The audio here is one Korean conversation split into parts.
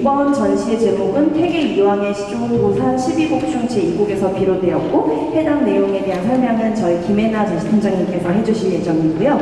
이번 전시의 제목은 태계 이왕의 시조 도산 12곡 중 제2곡에서 비롯되었고 해당 내용에 대한 설명은 저희 김혜나 전시팀장님께서 해주실 예정이고요.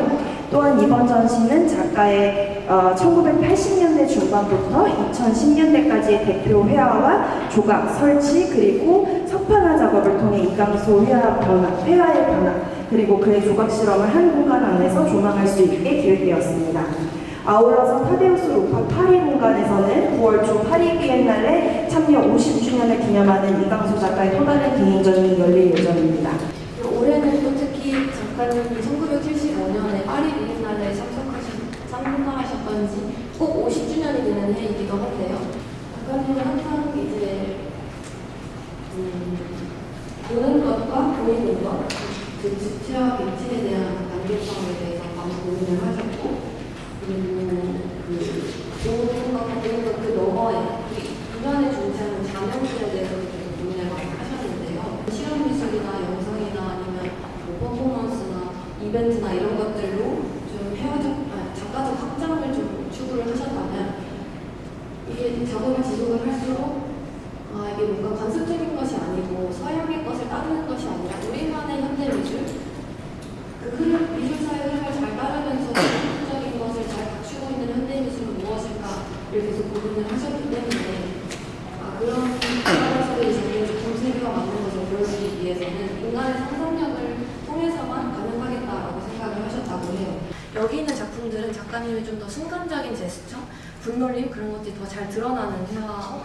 또한 이번 전시는 작가의 어, 1980년대 중반부터 2010년대까지의 대표 회화와 조각, 설치 그리고 석판화 작업을 통해 이강소 회화 변화, 회화의 변화 그리고 그의 조각 실험을 한 공간 안에서 조망할 수 있게 기획되었습니다. 아울러서 타데우스 로파 파리 공간에서는 9월 초 파리 비엔날레 참여 50주년을 기념하는 이강수 작가의 또 다른 개인전이 열릴 예정입니다. 올해는 또 특히 작가님이 1975년에 파리 비엔날레에 참석하셨, 참가하셨던지 꼭 50주년이 되는 해이기도 한데요. 작가님은 항상 이제 음, 보는 것과 보이는 것, 그 주체와 객체에 대한 관계성에 대해서 많이 고민을 하셨고 그리고 그 보는 것과 보이는 것그 너머에 이 인간의 존재하는 자명들에 대해서 계속 많이 하셨는데요. 실험 미술이나 영상이나 아니면 뭐 퍼포먼스나 이벤트나 이런 것들로 작가적 확장을 좀 추구를 하셨다면 이게 작업을 지속을 할수록 뭔가 관습적인 것이 아니고 서양의 것을 따르는 것이 아니라 우리만의 현대 미술 그 흐름, 미술사의 흐름을 잘 따르면서 전통적인 것을 잘 갖추고 있는 현대 미술은 무엇일까를 고민을 하셨기 때문에 아, 그런 따라서의 이제 정세계가 맞는 것을 보여주기 위해서는 인간의 상상력을 통해서만 가능하겠다라고 생각을 하셨다고 해요. 여기 있는 작품들은 작가님의 좀더 순간적인 제스처, 분놀림 그런 것들이 더 잘 드러나는 회화.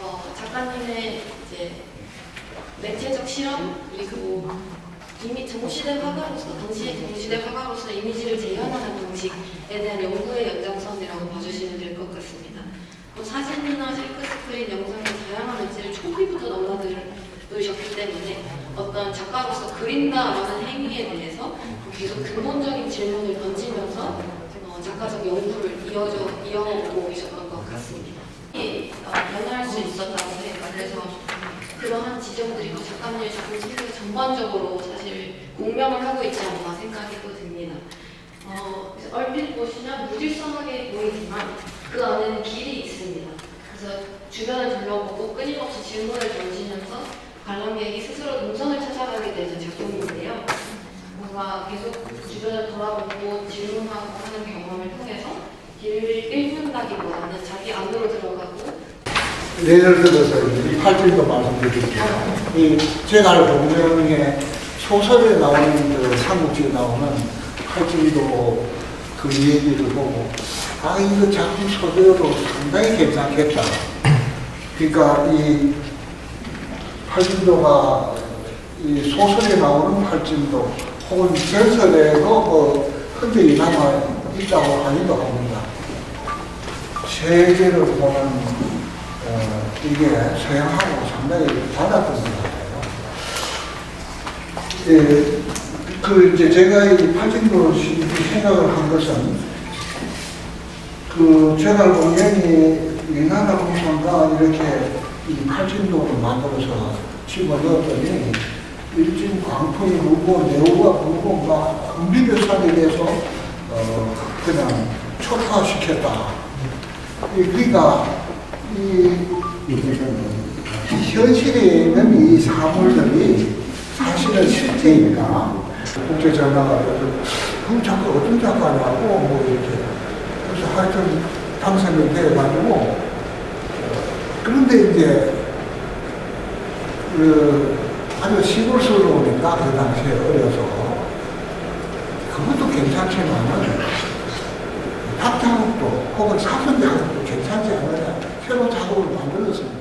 어, 작가님의 이제 매체적 실험 그리고 이미 동시대 화가로서 당시의 동시대 화가로서 이미지를 재현하는 방식에 대한 연구의 연장선이라고 봐주시면 될 것 같습니다. 또 사진이나 실크 스크린, 영상의 다양한 매체를 초기부터 넘나들으셨기 때문에 어떤 작가로서 그린다라는 행위에 대해서 계속 근본적인 질문을 던지면서 어, 작가적 연구를 이어져 이어오고 계셨던 것 같습니다. 이, 어, 변화할 수 있었다고 해요. 그래서 작가님의 작품 세계 전반적으로 사실 공명을 하고 있지 않나 생각이 또 듭니다. 어, 얼핏 보시면 무질서하게 보이지만 그 안에는 길이 있습니다. 그래서 주변을 둘러보고 끊임없이 질문을 던지면서 관람객이 스스로 동선을 찾아가게 되는 작품인데요. 뭔가 계속 주변을 돌아보고 질문하고 하는 경험을 통해서 길을 읽는다기보다는 자기 안으로 들어가고 예를 들어서 이 팔질도 말씀드릴게요. 이 제갈 공명의 소설에 나오는 그 삼국지에 나오는 팔질도 그 얘기를 보고 아 이거 작품 소재로 상당히 괜찮겠다. 그러니까 이 팔진도가 이 소설에 나오는 팔진도 혹은 전설에도 뭐 흔적이 남아 있다고 하기도 합니다. 세계를 보는 어, 이게 서양하고 상당히 달랐던 것 같아요. 예, 그 이제 제가 이 팔진도 시- 생각을 한 것은 그 제가 공연이 위나라 공사가 이렇게 이 팔진도를 만들어서 집어넣었더니 일진 광풍이 불고 내우가 불고 막 금비별산에 대해서 어, 그냥 초토화시켰다. 이 그러니까 이 현실에 있는 이 사물들이 사실은 실제니까 국제 전화가 그럼 자꾸 어떤 작가냐고 뭐 이렇게 그래서 하여튼 당선이 돼가지고 그런데 이제 그 아주 시골스러우니까 그 당시에 어려서 그것도 괜찮지만은 박장욱도 혹은 사선장욱도 새로운 작업을 만들어서